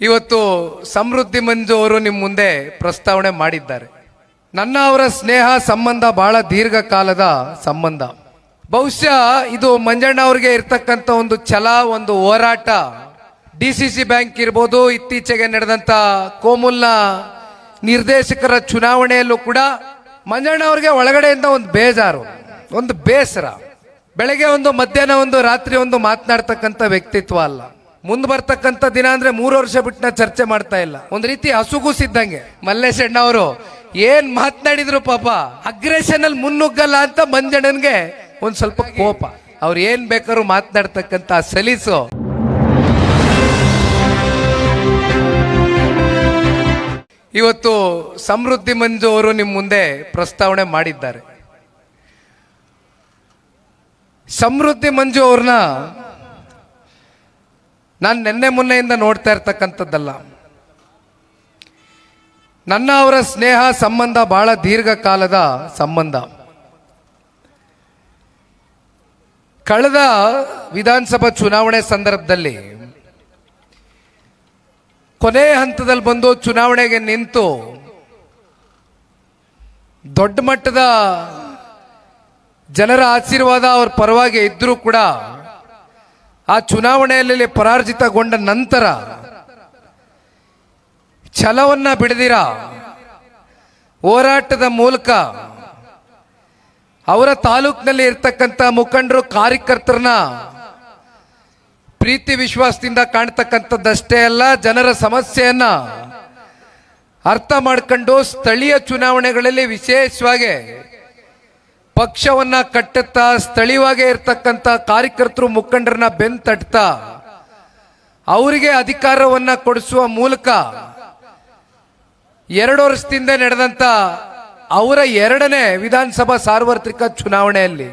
ಇವತ್ತು ಸಮೃದ್ಧಿ ಮಂಜು ಅವರು ನಿಮ್ಮ ಮುಂದೆ ಪ್ರಸ್ತಾವನೆ ಮಾಡಿದ್ದಾರೆ. ನನ್ನ ಅವರ ಸ್ನೇಹ ಸಂಬಂಧ ಬಹಳ ದೀರ್ಘಕಾಲದ ಸಂಬಂಧ. ಬಹುಶಃ ಇದು ಮಂಜಣ್ಣ ಅವರಿಗೆ ಇರ್ತಕ್ಕಂಥ ಒಂದು ಛಲ, ಒಂದು ಹೋರಾಟ. ಡಿ ಸಿ ಸಿ ಬ್ಯಾಂಕ್ ಇರ್ಬೋದು, ಇತ್ತೀಚೆಗೆ ನಡೆದಂತ ಕೋಮುಲ್ನ ನಿರ್ದೇಶಕರ ಚುನಾವಣೆಯಲ್ಲೂ ಕೂಡ ಮಂಜಣ್ಣ ಅವ್ರಿಗೆ ಒಳಗಡೆಯಿಂದ ಒಂದು ಬೇಜಾರು, ಒಂದು ಬೇಸರ. ಬೆಳಗ್ಗೆ ಒಂದು, ಮಧ್ಯಾಹ್ನ ಒಂದು, ರಾತ್ರಿ ಒಂದು ಮಾತನಾಡ್ತಕ್ಕಂಥ ವ್ಯಕ್ತಿತ್ವ ಅಲ್ಲ. ಮುಂದ್ ಬರ್ತಕ್ಕಂಥ ದಿನ ಅಂದ್ರೆ ಮೂರು ವರ್ಷ ಬಿಟ್ಟು ನಾ ಚರ್ಚೆ ಮಾಡ್ತಾ ಇಲ್ಲ. ಒಂದ್ ರೀತಿ ಹಸುಗೂಸಿದ್ದಂಗೆ ಮಲ್ಲೇಶ್ ಅವರು, ಏನ್ ಮಾತನಾಡಿದ್ರು ಪಾಪ ಅಗ್ರೆಷನ್ ಅಲ್ಲಿ ಮುನ್ನುಗ್ಗಲ್ಲ ಅಂತ ಮಂಜಣ್ಣನ್ಗೆ ಒಂದ್ ಸ್ವಲ್ಪ ಕೋಪ. ಅವ್ರು ಏನ್ ಬೇಕಾದ್ರೂ ಮಾತನಾಡ್ತಕ್ಕಂಥ ಸಲೀಸು. ಇವತ್ತು ಸಮೃದ್ಧಿ ಮಂಜು ಅವರು ನಿಮ್ಮ ಮುಂದೆ ಪ್ರಸ್ತಾವನೆ ಮಾಡಿದ್ದಾರೆ. ಸಮೃದ್ಧಿ ಮಂಜು ಅವ್ರನ್ನ ನಾನು ನಿನ್ನೆ ಮೊನ್ನೆಯಿಂದ ನೋಡ್ತಾ ಇರ್ತಕ್ಕಂಥದ್ದಲ್ಲ. ನನ್ನ ಅವರ ಸ್ನೇಹ ಸಂಬಂಧ ಬಹಳ ದೀರ್ಘಕಾಲದ ಸಂಬಂಧ. ಕಳೆದ ವಿಧಾನಸಭಾ ಚುನಾವಣೆ ಸಂದರ್ಭದಲ್ಲಿ ಕೊನೆ ಹಂತದಲ್ಲಿ ಬಂದು ಚುನಾವಣೆಗೆ ನಿಂತು ದೊಡ್ಡ ಮಟ್ಟದ ಜನರ ಆಶೀರ್ವಾದ ಅವ್ರ ಪರವಾಗಿ ಇದ್ದರೂ ಕೂಡ ಆ ಚುನಾವಣೆಯಲ್ಲಿ ಪರಾರ್ಜಿತಗೊಂಡ ನಂತರ ಛಲವನ್ನ ಬಿಡದಿರ? ಹೋರಾಟದ ಮೂಲಕ ಅವರ ತಾಲೂಕಿನಲ್ಲಿ ಇರ್ತಕ್ಕಂಥ ಮುಖಂಡರು, ಕಾರ್ಯಕರ್ತರನ್ನ ಪ್ರೀತಿ ವಿಶ್ವಾಸದಿಂದ ಕಾಣ್ತಕ್ಕಂಥದ್ದಷ್ಟೇ ಅಲ್ಲ, ಜನರ ಸಮಸ್ಯೆಯನ್ನ ಅರ್ಥ ಮಾಡ್ಕೊಂಡು ಸ್ಥಳೀಯ ಚುನಾವಣೆಗಳಲ್ಲಿ ವಿಶೇಷವಾಗಿ ಪಕ್ಷವನ್ನ ಕಟ್ಟುತ್ತಾ ಸ್ಥಳೀಯವಾಗೇ ಇರ್ತಕ್ಕಂಥ ಕಾರ್ಯಕರ್ತರು ಮುಖಂಡರನ್ನ ಬೆನ್ ತಟ್ತಾ ಅವರಿಗೆ ಅಧಿಕಾರವನ್ನ ಕೊಡಿಸುವ ಮೂಲಕ ಎರಡು ವರ್ಷದಿಂದ ನಡೆದಂತ ಅವರ ಎರಡನೇ ವಿಧಾನಸಭಾ ಸಾರ್ವತ್ರಿಕ ಚುನಾವಣೆಯಲ್ಲಿ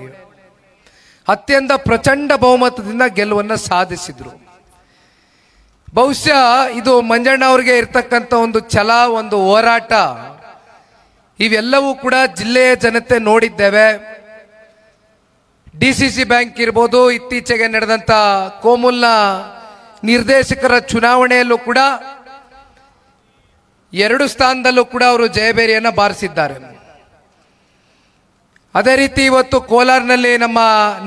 ಅತ್ಯಂತ ಪ್ರಚಂಡ ಬಹುಮತದಿಂದ ಗೆಲುವನ್ನು ಸಾಧಿಸಿದ್ರು. ಬಹುಶಃ ಇದು ಮಂಜಣ್ಣ ಅವರಿಗೆ ಇರ್ತಕ್ಕಂಥ ಒಂದು ಛಲ, ಒಂದು ಹೋರಾಟ. ಇವೆಲ್ಲವೂ ಕೂಡ ಜಿಲ್ಲೆಯ ಜನತೆ ನೋಡಿದ್ದೇವೆ. ಡಿ ಸಿ ಸಿ ಬ್ಯಾಂಕ್ ಇರ್ಬೋದು, ಇತ್ತೀಚೆಗೆ ನಡೆದಂತ ಕೋಮುಲ್ನ ನಿರ್ದೇಶಕರ ಚುನಾವಣೆಯಲ್ಲೂ ಕೂಡ ಎರಡು ಸ್ಥಾನದಲ್ಲೂ ಕೂಡ ಅವರು ಜಯಬೇರಿಯನ್ನ ಬಾರಿಸಿದ್ದಾರೆ. ಅದೇ ರೀತಿ ಇವತ್ತು ಕೋಲಾರ್ನಲ್ಲಿ ನಮ್ಮ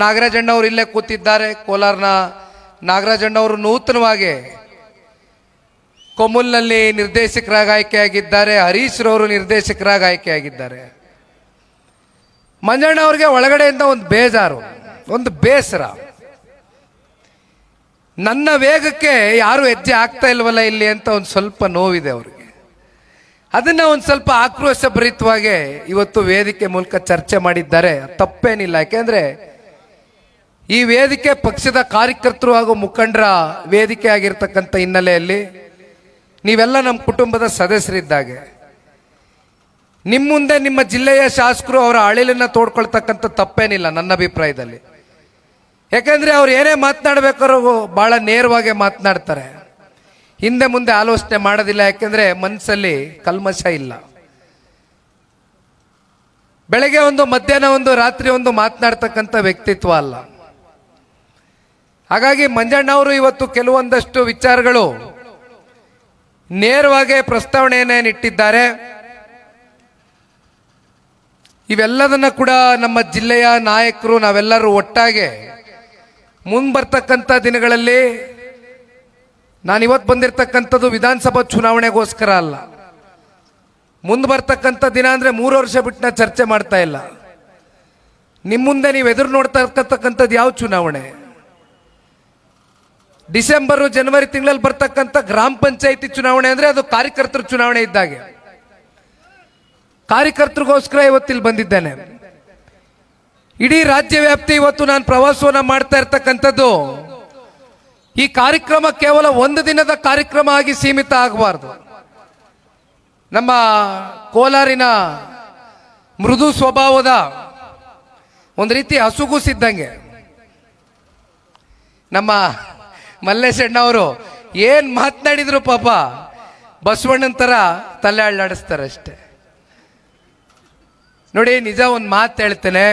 ನಾಗರಾಜಣ್ಣವರು ಇಲ್ಲೇ ಕೂತಿದ್ದಾರೆ. ಕೋಲಾರ್ನ ನಾಗರಾಜಣ್ಣವರು ನೂತನವಾಗಿ ಕೊಮುಲ್ನಲ್ಲಿ ನಿರ್ದೇಶಕರಾಗಿ ಆಯ್ಕೆಯಾಗಿದ್ದಾರೆ ಹರೀಶ್ ರವರು ನಿರ್ದೇಶಕರಾಗಿ ಆಯ್ಕೆಯಾಗಿದ್ದಾರೆ ಮಂಜಣ್ಣ ಅವ್ರಿಗೆ ಒಳಗಡೆಯಿಂದ ಒಂದು ಬೇಜಾರು, ಒಂದು ಬೇಸರ. ನನ್ನ ವೇಗಕ್ಕೆ ಯಾರು ಹೆಜ್ಜೆ ಆಗ್ತಾ ಇಲ್ವಲ್ಲ ಇಲ್ಲಿ ಅಂತ ಒಂದು ಸ್ವಲ್ಪ ನೋವಿದೆ ಅವ್ರಿಗೆ. ಅದನ್ನ ಒಂದು ಸ್ವಲ್ಪ ಆಕ್ರೋಶ ಭರಿತವಾಗಿ ಇವತ್ತು ವೇದಿಕೆ ಮೂಲಕ ಚರ್ಚೆ ಮಾಡಿದ್ದಾರೆ. ತಪ್ಪೇನಿಲ್ಲ, ಯಾಕೆಂದ್ರೆ ಈ ವೇದಿಕೆ ಪಕ್ಷದ ಕಾರ್ಯಕರ್ತರು ಹಾಗೂ ಮುಖಂಡರ ವೇದಿಕೆ ಆಗಿರ್ತಕ್ಕಂಥ ಹಿನ್ನೆಲೆಯಲ್ಲಿ ನೀವೆಲ್ಲ ನಮ್ಮ ಕುಟುಂಬದ ಸದಸ್ಯರಿದ್ದಾಗೆ. ನಿಮ್ಮ ಮುಂದೆ ನಿಮ್ಮ ಜಿಲ್ಲೆಯ ಶಾಸಕರು ಅವರ ಅಳಿಲನ್ನು ತೋಡ್ಕೊಳ್ತಕ್ಕಂಥ ತಪ್ಪೇನಿಲ್ಲ ನನ್ನ ಅಭಿಪ್ರಾಯದಲ್ಲಿ. ಯಾಕಂದ್ರೆ ಅವ್ರು ಏನೇ ಮಾತನಾಡಬೇಕಾದ್ರೂ ಬಹಳ ನೇರವಾಗಿ ಮಾತನಾಡ್ತಾರೆ. ಹಿಂದೆ ಮುಂದೆ ಆಲೋಚನೆ ಮಾಡೋದಿಲ್ಲ, ಯಾಕೆಂದರೆ ಮನಸ್ಸಲ್ಲಿ ಕಲ್ಮಶ ಇಲ್ಲ. ಬೆಳಗ್ಗೆ ಒಂದು, ಮಧ್ಯಾಹ್ನ ಒಂದು, ರಾತ್ರಿ ಒಂದು ಮಾತನಾಡ್ತಕ್ಕಂಥ ವ್ಯಕ್ತಿತ್ವ ಅಲ್ಲ. ಹಾಗಾಗಿ ಮಂಜಣ್ಣ ಅವರು ಇವತ್ತು ಕೆಲವೊಂದಷ್ಟು ವಿಚಾರಗಳು ನೇರವಾಗಿ ಪ್ರಸ್ತಾವನೆಯನ್ನು ಇಟ್ಟಿದ್ದಾರೆ ಇವೆಲ್ಲದನ್ನ ಕೂಡ ನಮ್ಮ ಜಿಲ್ಲೆಯ ನಾಯಕರು ನಾವೆಲ್ಲರೂ ಒಟ್ಟಾಗೆ ಮುಂಬರ್ತಕ್ಕಂಥ ದಿನಗಳಲ್ಲಿ ನಾನು ಇವತ್ತು ಬಂದಿರತಕ್ಕಂಥದ್ದು ವಿಧಾನಸಭಾ ಚುನಾವಣೆಗೋಸ್ಕರ ಅಲ್ಲ. ಮುಂದೆ ಬರ್ತಕ್ಕಂಥ ದಿನ ಅಂದ್ರೆ ಮೂರು ವರ್ಷ ಬಿಟ್ಟು ನಾ ಚರ್ಚೆ ಮಾಡ್ತಾ ಇಲ್ಲ. ನಿಮ್ಮ ಮುಂದೆ ನೀವು ಎದುರು ನೋಡ್ತಾ ಇರ್ತಕ್ಕಂಥದ್ದು ಯಾವ ಚುನಾವಣೆ? ಡಿಸೆಂಬರ್, ಜನವರಿ ತಿಂಗಳಲ್ಲಿ ಬರ್ತಕ್ಕಂಥ ಗ್ರಾಮ ಪಂಚಾಯತಿ ಚುನಾವಣೆ ಅಂದ್ರೆ ಅದು ಕಾರ್ಯಕರ್ತರ ಚುನಾವಣೆ ಇದ್ದಾಗೆ. ಕಾರ್ಯಕರ್ತರಿಗೋಸ್ಕರ ಇವತ್ತಿಲ್ಲಿ ಬಂದಿದ್ದೇನೆ. ಇಡೀ ರಾಜ್ಯ ವ್ಯಾಪ್ತಿ ಇವತ್ತು ನಾನು ಪ್ರವಾಸವನ್ನ ಮಾಡ್ತಾ ಇರ್ತಕ್ಕಂಥದ್ದು. ಈ ಕಾರ್ಯಕ್ರಮ ಕೇವಲ ಒಂದು ದಿನದ ಕಾರ್ಯಕ್ರಮ ಆಗಿ ಸೀಮಿತ ಆಗಬಾರ್ದು. ನಮ್ಮ ಕೋಲಾರಿನ ಮೃದು ಸ್ವಭಾವದ ಒಂದು ರೀತಿ ಹಸುಗೂಸಿದ್ದಂಗೆ ನಮ್ಮ ಮಲ್ಲೇಶ್ ಅವರು, ಏನ್ ಮಾತನಾಡಿದ್ರು ಪಾಪ, ಬಸವಣ್ಣನ ತರ ತಲೆ ಅಳ್ಳಾಡಿಸ್ತಾರೆ ಅಷ್ಟೇ ನೋಡಿ, ನಿಜ ಒಂದು ಮಾತು ಹೇಳ್ತೇನೆ,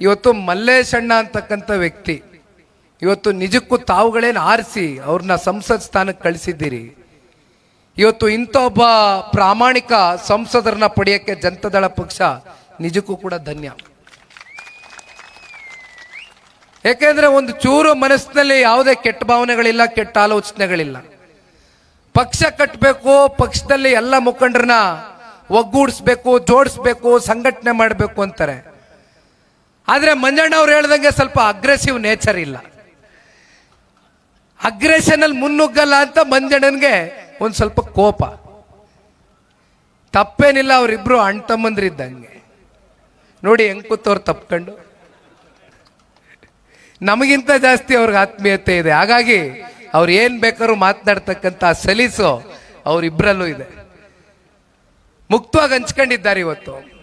ಇವತ್ತು ಮಲ್ಲೇಶಣ್ಣ ಅಂತಕ್ಕಂಥ ವ್ಯಕ್ತಿ, ಇವತ್ತು ನಿಜಕ್ಕೂ ತಾವುಗಳೇನು ಆರಿಸಿ ಅವ್ರನ್ನ ಸಂಸತ್ ಸ್ಥಾನಕ್ಕೆ ಕಳಿಸಿದ್ದೀರಿ. ಇವತ್ತು ಇಂಥ ಒಬ್ಬ ಪ್ರಾಮಾಣಿಕ ಸಂಸದರನ್ನ ಪಡೆಯಕ್ಕೆ ಜನತಾದಳ ಪಕ್ಷ ನಿಜಕ್ಕೂ ಕೂಡ ಧನ್ಯ. ಯಾಕೆಂದ್ರೆ ಒಂದು ಚೂರು ಮನಸ್ಸಿನಲ್ಲಿ ಯಾವುದೇ ಕೆಟ್ಟ ಭಾವನೆಗಳಿಲ್ಲ, ಕೆಟ್ಟ ಆಲೋಚನೆಗಳಿಲ್ಲ. ಪಕ್ಷ ಕಟ್ಟಬೇಕು ಪಕ್ಷದಲ್ಲಿ ಎಲ್ಲ ಮುಖಂಡರನ್ನ ಒಗ್ಗೂಡಿಸ್ಬೇಕು, ಜೋಡಿಸ್ಬೇಕು, ಸಂಘಟನೆ ಮಾಡಬೇಕು ಅಂತಾರೆ. ಆದರೆ ಮಂಜಣ್ಣ ಅವ್ರು ಹೇಳ್ದಂಗೆ ಸ್ವಲ್ಪ ಅಗ್ರೆಸಿವ್ ನೇಚರ್ ಇಲ್ಲ. ಅಗ್ರೆಷನ್ ಅಲ್ಲಿ ಮುನ್ನುಗ್ಗಲ್ಲ ಅಂತ ಮಂಜಣ್ಣನಿಗೆ ಒಂದು ಸ್ವಲ್ಪ ಕೋಪ. ತಪ್ಪೇನಿಲ್ಲ, ಅವರಿಬ್ರು ಅಣ್ಣ ತಮ್ಮಂದ್ರಿದ್ದಂಗೆ. ನೋಡಿ ಹೆಂಗ್ ಕೂತವ್ರು ತಪ್ಕೊಂಡು ನಮಗಿಂತ ಜಾಸ್ತಿ ಅವ್ರಿಗೆ ಆತ್ಮೀಯತೆ ಇದೆ. ಹಾಗಾಗಿ ಅವ್ರು ಏನು ಬೇಕಾದ್ರೂ ಮಾತನಾಡ್ತಕ್ಕಂಥ ಸಲೀಸು ಅವರಿಬ್ಬರಲ್ಲೂ ಇದೆ. ಮುಕ್ತವಾಗಿ ಹಂಚ್ಕೊಂಡಿದ್ದಾರೆ ಇವತ್ತು.